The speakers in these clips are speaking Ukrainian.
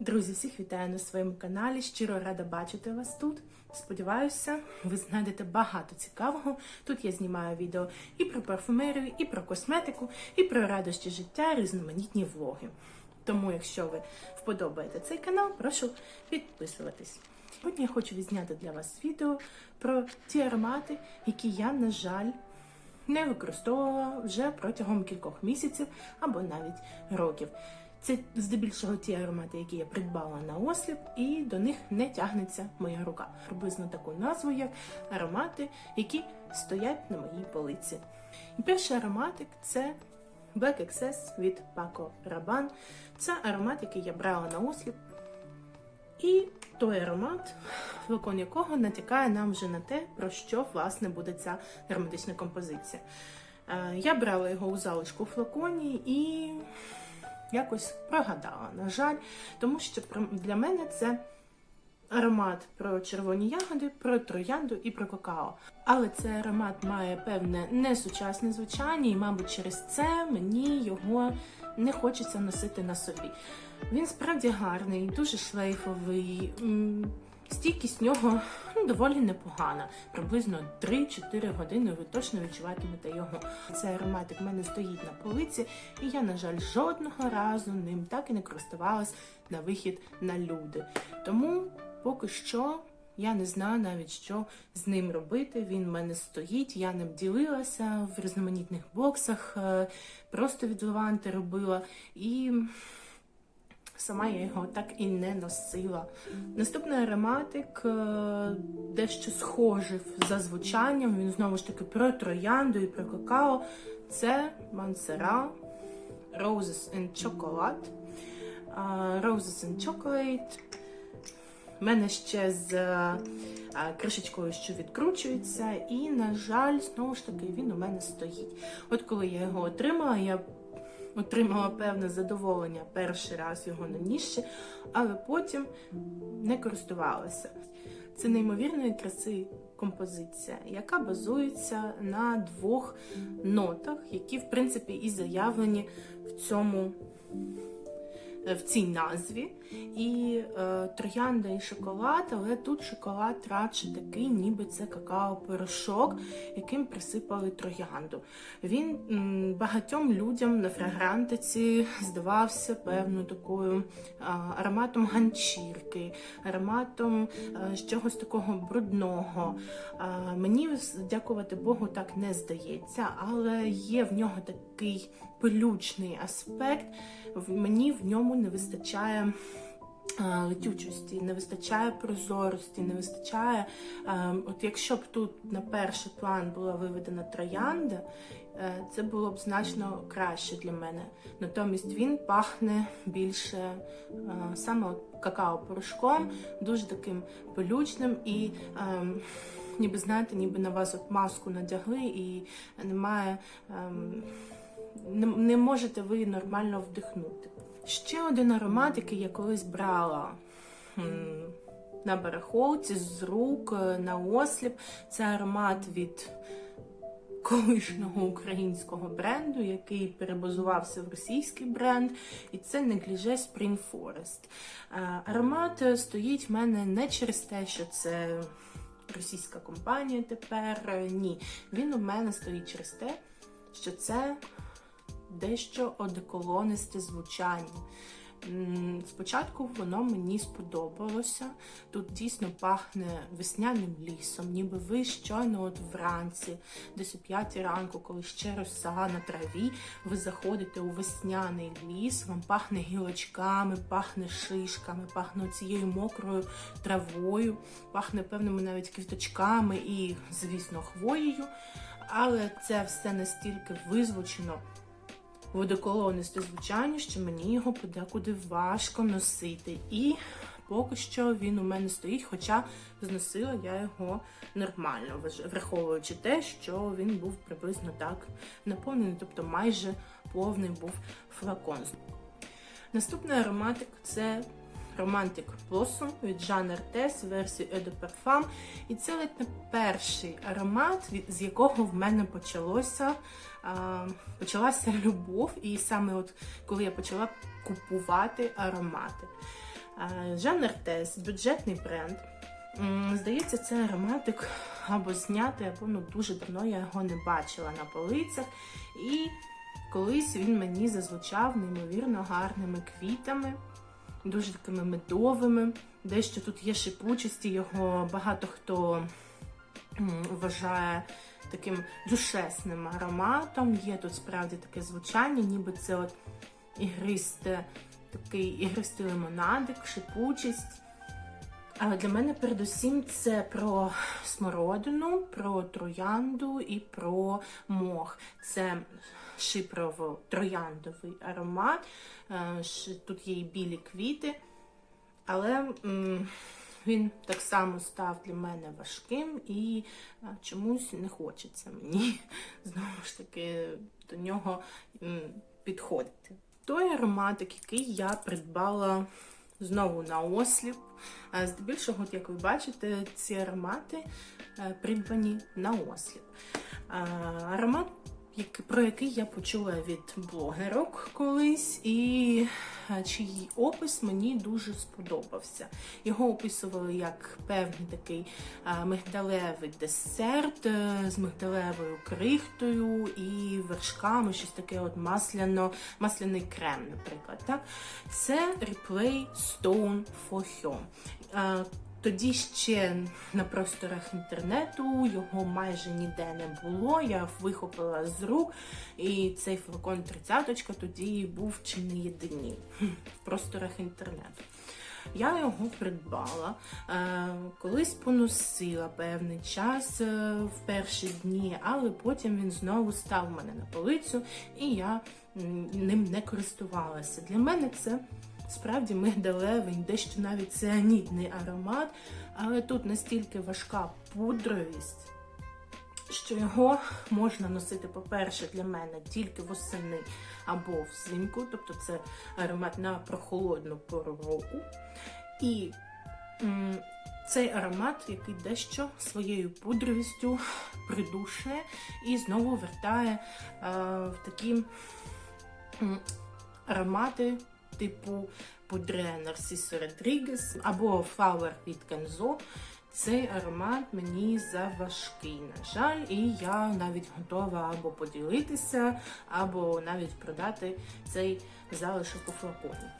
Друзі, всіх вітаю на своєму каналі. Щиро рада бачити вас тут. Сподіваюся, ви знайдете багато цікавого. Тут я знімаю відео і про парфумерію, і про косметику, і про радощі життя, різноманітні влоги. Тому, якщо ви вподобаєте цей канал, прошу підписуватись. Сьогодні я хочу відзняти для вас відео про ті аромати, які я, на жаль, не використовувала вже протягом кількох місяців або навіть років. Це здебільшого ті аромати, які я придбала на осліп, і до них не тягнеться моя рука. Приблизно таку назву, як аромати, які стоять на моїй полиці. І перший ароматик це Black Excess від Paco Rabanne. Це аромат, який я брала на осліп. І той аромат, флакон якого натякає нам вже на те, про що власне буде ця ароматична композиція. Е, Я брала його у залишку у флаконі і якось прогадала, на жаль, тому що для мене це аромат про червоні ягоди, про троянду і про какао. Але цей аромат має певне несучасне звучання, і, мабуть, через це мені його не хочеться носити на собі. Він справді гарний, дуже шлейфовий. Стійкість нього ну, доволі непогана. Приблизно 3-4 години ви точно відчуватимете його. Цей ароматик в мене стоїть на полиці, і я, на жаль, жодного разу ним так і не користувалась на вихід на люди. Тому поки що я не знаю навіть, що з ним робити. Він в мене стоїть, я ним ділилася в різноманітних боксах, е, просто від Леванти робила. І Сама я його так і не носила. Наступний ароматик е, дещо схожий за звучанням. Він знову ж таки про троянду і про какао. Це Мансера Roses and Chocolate. Roses and Chocolate. У мене ще з е, кришечкою, що відкручується, і, на жаль, знову ж таки, він у мене стоїть. От коли я його отримала, я отримала певне задоволення перший раз його нанісши, але потім не користувалася. Це неймовірної краси композиція, яка базується на двох нотах, які, в принципі, і заявлені в цьому. В цій назві і е, троянда і шоколад, але тут шоколад радше такий, ніби це какао-порошок, яким присипали троянду. Він м, багатьом людям на фрагрантиці здавався певною такою а, ароматом ганчірки, ароматом а, чогось такого брудного. А, мені, дякувати Богу, так не здається, але є в нього такий пилючний аспект. Мені в ньому не вистачає. Летючості, не вистачає прозорості, не вистачає. От якщо б тут на перший план була виведена троянда, е, це було б значно краще для мене. Натомість він пахне більше саме какао-порошком, дуже таким пилючним і. Ніби знаєте, ніби на вас от маску надягли, і немає ем, не, можете ви нормально вдихнути. Ще один аромат, який я колись брала на барахолці з рук е, на осліп. Це аромат від колишнього українського бренду, який перебазувався в російський бренд, і це негліже Spring Forest. Е, Аромат е, стоїть в мене не через те, що це російська компанія тепер. Ні. Він у мене стоїть через те, що це дещо одеколонисте звучання. Спочатку воно мені сподобалося. Тут дійсно пахне весняним лісом, ніби ви щойно от вранці, десь о п'ятій ранку, коли ще роса на траві, ви заходите у весняний ліс, вам пахне гілочками, пахне шишками, пахне цією мокрою травою, пахне певними навіть квіточками і, звісно, хвоєю. Але це все настільки визвучено водоколонисте звучання, що мені його подекуди важко носити. І поки що він у мене стоїть, хоча зносила я його нормально, враховуючи те, що він був приблизно так наповнений, тобто майже повний був флакон. Наступний ароматик це Romantic Blossom від Jean Artes версії Eau Parfum. І це ледь не перший аромат, з якого в мене почалося, а, почалася любов. І саме от коли я почала купувати аромати. Жан Артес, бюджетний бренд. Здається, це ароматик або знятий, або ну дуже давно я його не бачила на полицях. І колись він мені зазвучав неймовірно гарними квітами, дуже такими медовими. Дещо тут є шипучості, його багато хто вважає таким душесним ароматом. Є тут справді таке звучання, ніби це от ігристе, такий ігристий лимонадик, шипучість. Для мене передусім це про смородину, про троянду і про мох. Це шипрово-трояндовий аромат. Е, Тут є і білі квіти, але він так само став для мене важким і е, чомусь не хочеться мені знову ж таки до нього підходити. Той ароматик, який я придбала знову на осліп. Е, Здебільшого, як ви бачите, ці аромати е, придбані на осліп. Е, Аромат, про який я почула від блогерок колись, і чиї опис мені дуже сподобався. Його описували як певний такий мигдалевий десерт е, з мигдалевою крихтою і вершками, щось таке от масляно, масляний крем, наприклад. Так? Це реплей Stone for Home. Тоді ще на просторах інтернету його майже ніде не було. Я вихопила з рук, і цей флакон 30 тоді був чи не єдиний в просторах інтернету. Я його придбала, е, колись поносила певний час е, в перші дні, але потім він знову став мене на полицю, і я ним не користувалася. Для мене це справді мигдалевий, дещо навіть цианідний аромат, але тут настільки важка пудровість, що його можна носити, по-перше, для мене тільки восени або взимку, тобто це аромат на прохолодну пору року. І цей аромат, який дещо своєю пудровістю придушує і знову вертає е, в такі аромати типу Пудре Нарсісо Родрігес або Фауер від Кензо. Цей аромат мені заважкий, на жаль, і я навіть готова або поділитися, або навіть продати цей залишок у флаконі.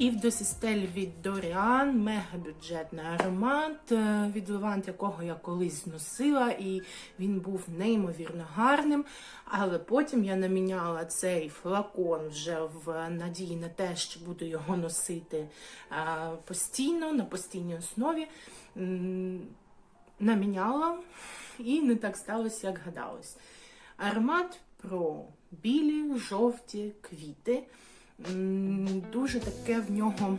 Ів до Систель від Dorian, мегабюджетний аромат, е, від Левант, якого я колись зносила, і він був неймовірно гарним. Але потім я наміняла цей флакон вже в надії на те, що буду його носити е, постійно, на постійній основі. Наміняла, і не так сталося, як гадалось. Аромат про білі, жовті квіти. Дуже таке в нього.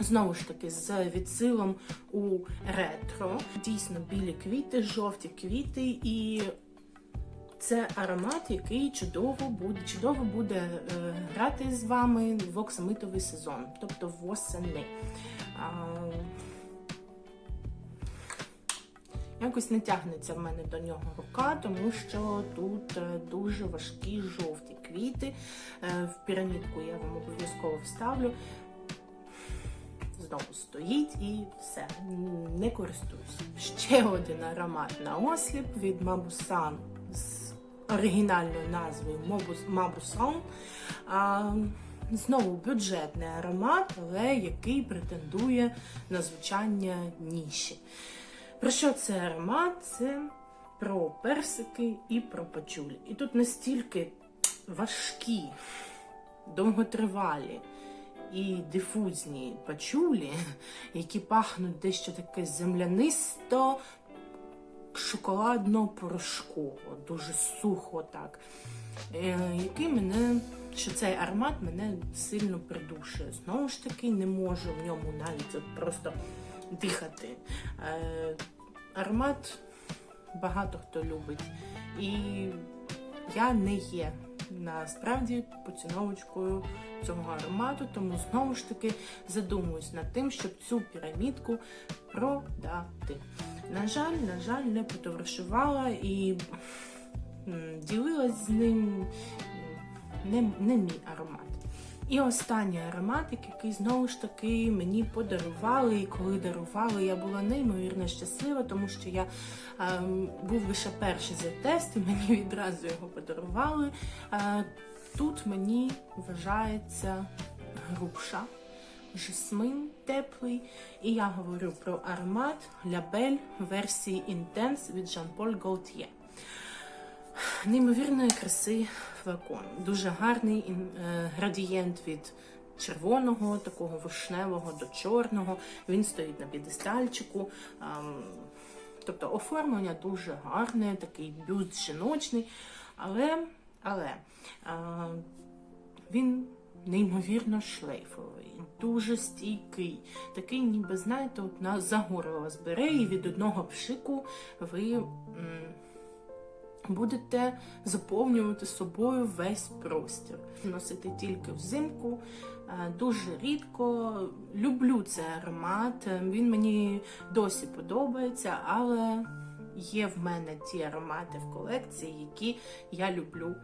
Знову ж таки, з відсилом у ретро. Дійсно, білі квіти, жовті квіти, і це аромат, який чудово буде, чудово буде е, грати з вами в оксамитовий сезон, тобто восени. А, Якось не тягнеться в мене до нього рука, тому що тут е, дуже важкі жовті квіти. Е, В пірамідку я вам обов'язково вставлю. Знову стоїть і все, не користуюсь. Ще один аромат на осліп від Мабусан з оригінальною назвою Мабусан. Знову бюджетний аромат, але який претендує на звучання ніші. Про що це аромат? Це про персики і про пачулі. І тут настільки важкі, довготривалі і дифузні пачулі, які пахнуть дещо таке землянисто, шоколадно-порошково, дуже сухо так. Е, який мене, що цей аромат мене сильно придушує. Знову ж таки, не можу в ньому навіть от просто дихати. Е, аромат багато хто любить. І я не є насправді поціновочкою цього аромату, тому знову ж таки задумуюсь над тим, щоб цю пірамідку продати. На жаль, на жаль, не потоваришувала і ділилась з ним не, не мій аромат. І останній ароматик, який знову ж таки мені подарували. І коли дарували, я була неймовірно щаслива, тому що я ем, був лише перший за тест, і мені відразу його подарували. Е, тут мені вважається груша, жасмин теплий. І я говорю про аромат Label версії Intense від Jean-Paul Gaultier. Неймовірної краси флакон. Дуже гарний е, градієнт від червоного, такого вишневого до чорного. Він стоїть на п'єдестальчику. ем, Тобто оформлення дуже гарне, такий бюст жіночний. Але, але він неймовірно шлейфовий, дуже стійкий. Такий, ніби, знаєте, от на за горло вас бере, і від одного пшику ви. Будете заповнювати собою весь простір. Носити тільки взимку, е, дуже рідко. Люблю цей аромат. е, Він мені досі подобається, але є в мене ті аромати в колекції, які я люблю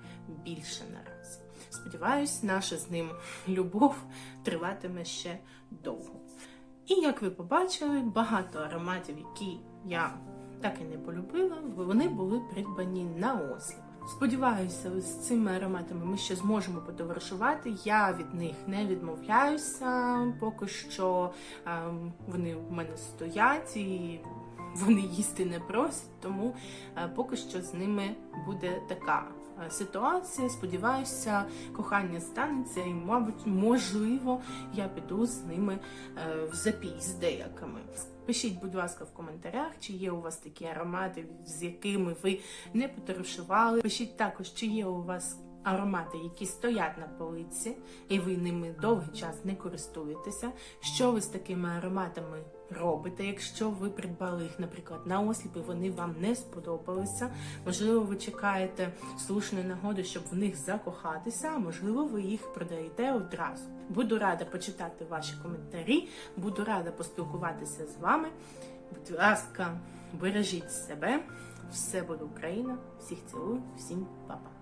більше наразі. Сподіваюсь, наша з ним любов триватиме ще довго. І як ви побачили, багато ароматів, які я так і не полюбила, вони були придбані на осліп. Сподіваюся, з цими ароматами ми ще зможемо потоваришувати. Я від них не відмовляюся, поки що ем, вони в мене стоять і вони їсти не просять, тому е, поки що з ними буде така е, ситуація. Сподіваюся, кохання станеться, і, мабуть, можливо, я піду з ними е, в запій з деякими. Пишіть, будь ласка, в коментарях, чи є у вас такі аромати, з якими ви не потерушували. Пишіть також, чи є у вас аромати, які стоять на полиці, і ви ними довгий час не користуєтеся. Що ви з такими ароматами робите, якщо ви придбали їх, наприклад, на осліп, і вони вам не сподобалися. Можливо, ви чекаєте слушної нагоди, щоб в них закохатися, а можливо, ви їх продаєте одразу. Буду рада почитати ваші коментарі, буду рада поспілкуватися з вами. Будь ласка, бережіть себе. Все буде Україна. Всіх цілую, всім па-па.